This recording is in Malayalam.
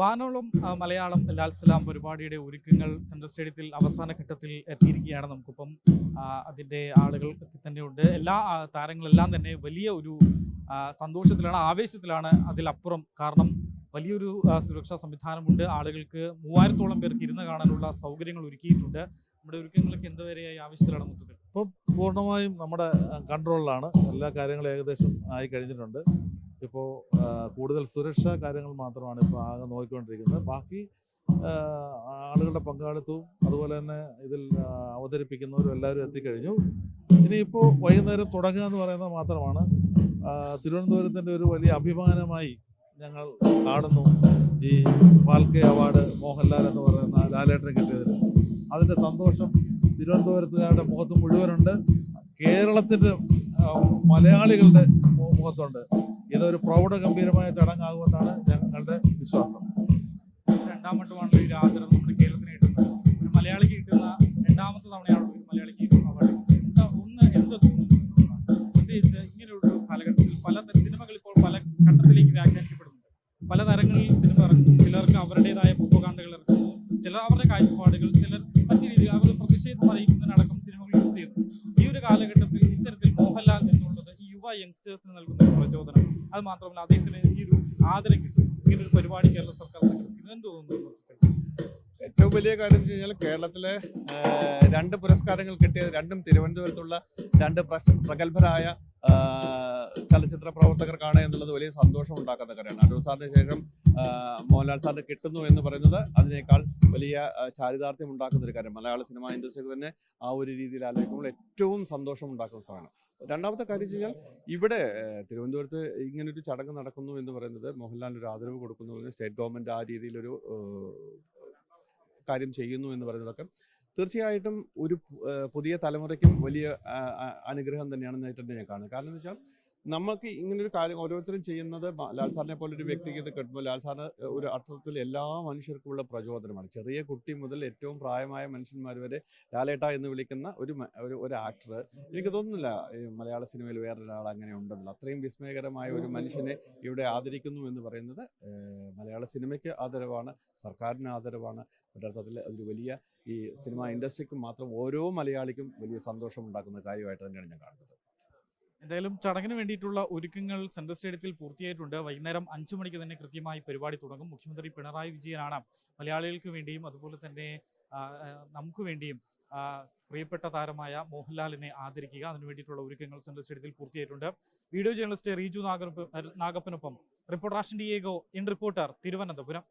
വാനോളം മലയാളം ലാൽസലാം പരിപാടിയുടെ ഒരുക്കങ്ങൾ സെൻട്രൽ സ്റ്റേഡിയത്തിൽ അവസാന ഘട്ടത്തിൽ എത്തിയിരിക്കുകയാണ് നമുക്കിപ്പം അതിന്റെ ആളുകൾ തന്നെയുണ്ട് എല്ലാ താരങ്ങളെല്ലാം തന്നെ വലിയ ഒരു സന്തോഷത്തിലാണ് ആവേശത്തിലാണ് അതിലപ്പുറം. കാരണം വലിയൊരു സുരക്ഷാ സംവിധാനമുണ്ട്. ആളുകൾക്ക് മൂവായിരത്തോളം പേർക്ക് ഇരുന്ന് കാണാനുള്ള സൗകര്യങ്ങൾ ഒരുക്കിയിട്ടുണ്ട്. നമ്മുടെ ഒരുക്കങ്ങളൊക്കെ എന്തുവരെയായി? ആവശ്യത്തിലാണ് മൊത്തത്തിൽ. ഇപ്പോൾ പൂർണമായും നമ്മുടെ കൺട്രോളിലാണ് എല്ലാ കാര്യങ്ങളും ഏകദേശം ആയി കഴിഞ്ഞിട്ടുണ്ട്. ഇപ്പോൾ കൂടുതൽ സുരക്ഷാ കാര്യങ്ങൾ മാത്രമാണ് ഇപ്പോൾ ആകെ നോക്കിക്കൊണ്ടിരിക്കുന്നത്. ബാക്കി ആളുകളുടെ പങ്കാളിത്തവും അതുപോലെ തന്നെ ഇതിൽ അവതരിപ്പിക്കുന്നവരും എല്ലാവരും എത്തിക്കഴിഞ്ഞു. ഇനിയിപ്പോൾ വൈകുന്നേരം തുടങ്ങുക എന്ന് പറയുന്നത് മാത്രമാണ്. തിരുവനന്തപുരത്തിന്റെ ഒരു വലിയ അഭിമാനമായി ഞങ്ങൾ കാണുന്നു. ഈ ഫാൽക്കെ അവാർഡ് മോഹൻലാൽ എന്ന് പറയുന്ന ലാലേട്ടന് കിട്ടിയതിൽ. അതിന്റെ സന്തോഷം തിരുവനന്തപുരത്തുകാരുടെ മുഖത്ത് മുഴുവനുണ്ട്. കേരളത്തിന്റെ മലയാളികളുടെ മുഖത്തുണ്ട്. ഇതൊരു പ്രൗഢ ഗംഭീരമായ ചടങ്ങാകുമെന്നാണ് ഞങ്ങളുടെ വിശ്വാസം. രണ്ടാം വട്ടമാണല്ലോ ഈ ആദരം നമ്മുടെ കേരളത്തിന് കിട്ടുന്നത്. ഒരു മലയാളിക്ക് കിട്ടുന്ന രണ്ടാമത്തെ തവണയാണ് ഒരു മലയാളിക്ക് അവാർഡ്. ഒന്ന് എന്ത് തോന്നുന്നു? പ്രത്യേകിച്ച് ഇങ്ങനെയൊരു കാലഘട്ടത്തിൽ പല സിനിമകൾ ഇപ്പോൾ പല ഘട്ടത്തിലേക്ക് വ്യാഖ്യാനിക്കപ്പെടുന്നുണ്ട്. പല തരങ്ങളിൽ സിനിമ ഇറങ്ങുന്നു. ചിലർക്ക് അവരുടേതായ പൂപ്പകാണ്ടകൾ ഇറക്കുന്നു ചിലർ അവരുടെ കാഴ്ചപ്പാടുകൾ ചിലർ മറ്റു രീതിയിൽ അവർ പ്രതിഷേധം അറിയിക്കുന്നതിനടക്കം സിനിമകൾ യൂസ് ചെയ്യുന്നു. ഈ ഒരു മോഹൻലാൽ എന്നുള്ളത് യങ്സ്റ്റേഴ്സിന് നൽകുന്ന ഒരു പ്രചോദനം. അത് മാത്രമല്ല അദ്ദേഹത്തിന് ഈ ഒരു ആദരം കിട്ടും. ഇങ്ങനെ ഒരു പരിപാടി കേരള സർക്കാർ സംഘടിപ്പിക്കുന്നു എന്ത് തോന്നുന്നു ഏറ്റവും വലിയ കാര്യം എന്ന് കഴിഞ്ഞാൽ കേരളത്തിലെ രണ്ട് പുരസ്കാരങ്ങൾ കിട്ടിയത് രണ്ടും തിരുവനന്തപുരത്തുള്ള രണ്ട് പ്രഗത്ഭരായ ചലച്ചിത്ര പ്രവർത്തകർക്കാണ് എന്നുള്ളത് വലിയ സന്തോഷം ഉണ്ടാക്കുന്ന കാര്യമാണ്. അടൂർ സാറിന് ശേഷം മോഹൻലാൽ സാറിന് കിട്ടുന്നു എന്ന് പറയുന്നത് അതിനേക്കാൾ വലിയ ചാരിതാർത്ഥ്യം ഉണ്ടാക്കുന്ന ഒരു കാര്യം മലയാള സിനിമ ഇൻഡസ്ട്രിക്ക് തന്നെ ആ ഒരു രീതിയിൽ ആലോചിക്കുമ്പോൾ ഏറ്റവും സന്തോഷം ഉണ്ടാക്കുന്ന സാധനം. രണ്ടാമത്തെ കാര്യം വെച്ച് കഴിഞ്ഞാൽ ഇവിടെ തിരുവനന്തപുരത്ത് ഇങ്ങനൊരു ചടങ്ങ് നടക്കുന്നു എന്ന് പറയുന്നത് മോഹൻലാലിന് ഒരു ആദരവ് കൊടുക്കുന്നു സ്റ്റേറ്റ് ഗവൺമെന്റ് ആ രീതിയിലൊരു കാര്യം ചെയ്യുന്നു എന്ന് പറയുന്നതൊക്കെ തീർച്ചയായിട്ടും ഒരു പുതിയ തലമുറയ്ക്കും വലിയ അനുഗ്രഹം തന്നെയാണെന്നായിട്ട് ഞാൻ കാണുന്നത്. കാരണം എന്ന് വെച്ചാൽ നമുക്ക് ഇങ്ങനെ ഒരു കാര്യം ഓരോരുത്തരും ചെയ്യുന്നത് ലാൽ സാറിനെ പോലെ ഒരു വ്യക്തിക്ക് ഇത് കിട്ടുമ്പോൾ ലാൽ സാറിന് ഒരു അർത്ഥത്തിൽ എല്ലാ മനുഷ്യർക്കുമുള്ള പ്രചോദനമാണ്. ചെറിയ കുട്ടി മുതൽ ഏറ്റവും പ്രായമായ മനുഷ്യന്മാർ വരെ ലാലേട്ട എന്ന് വിളിക്കുന്ന ഒരു ഒരു ആക്ടർ എനിക്ക് തോന്നുന്നില്ല മലയാള സിനിമയിൽ വേറൊരാൾ അങ്ങനെ ഉണ്ടെന്നില്ല അത്രയും വിസ്മയകരമായ ഒരു മനുഷ്യനെ ഇവിടെ ആദരിക്കുന്നു എന്ന് പറയുന്നത് മലയാള സിനിമയ്ക്ക് ആദരവാണ് സർക്കാരിന് ആദരവാണ്. ഒരർത്ഥത്തിൽ അതൊരു വലിയ ഈ സിനിമ ഇൻഡസ്ട്രിക്കും മാത്രം ഓരോ മലയാളിക്കും വലിയ സന്തോഷം ഉണ്ടാക്കുന്ന കാര്യമായിട്ട് തന്നെയാണ് ഞാൻ കാണുന്നത്. എന്തായാലും ചടങ്ങിന് വേണ്ടിയിട്ടുള്ള ഒരുക്കങ്ങൾ സെൻട്രൽ സ്റ്റേഡിയത്തിൽ പൂർത്തിയായിട്ടുണ്ട്. വൈകുന്നേരം അഞ്ചു മണിക്ക് തന്നെ കൃത്യമായി പരിപാടി തുടങ്ങും. മുഖ്യമന്ത്രി പിണറായി വിജയനാണ് മലയാളികൾക്ക് വേണ്ടിയും അതുപോലെ തന്നെ നമുക്ക് വേണ്ടിയും പ്രിയപ്പെട്ട താരമായ മോഹൻലാലിനെ ആദരിക്കുക. അതിനു വേണ്ടിയിട്ടുള്ള ഒരുക്കങ്ങൾ സെൻട്രൽ സ്റ്റേഡിയത്തിൽ പൂർത്തിയായിട്ടുണ്ട്. Video journalist Riju Nagappa നാഗപ്പനൊപ്പം reporter Ashan Diego in reporter Thiruvananthapuram.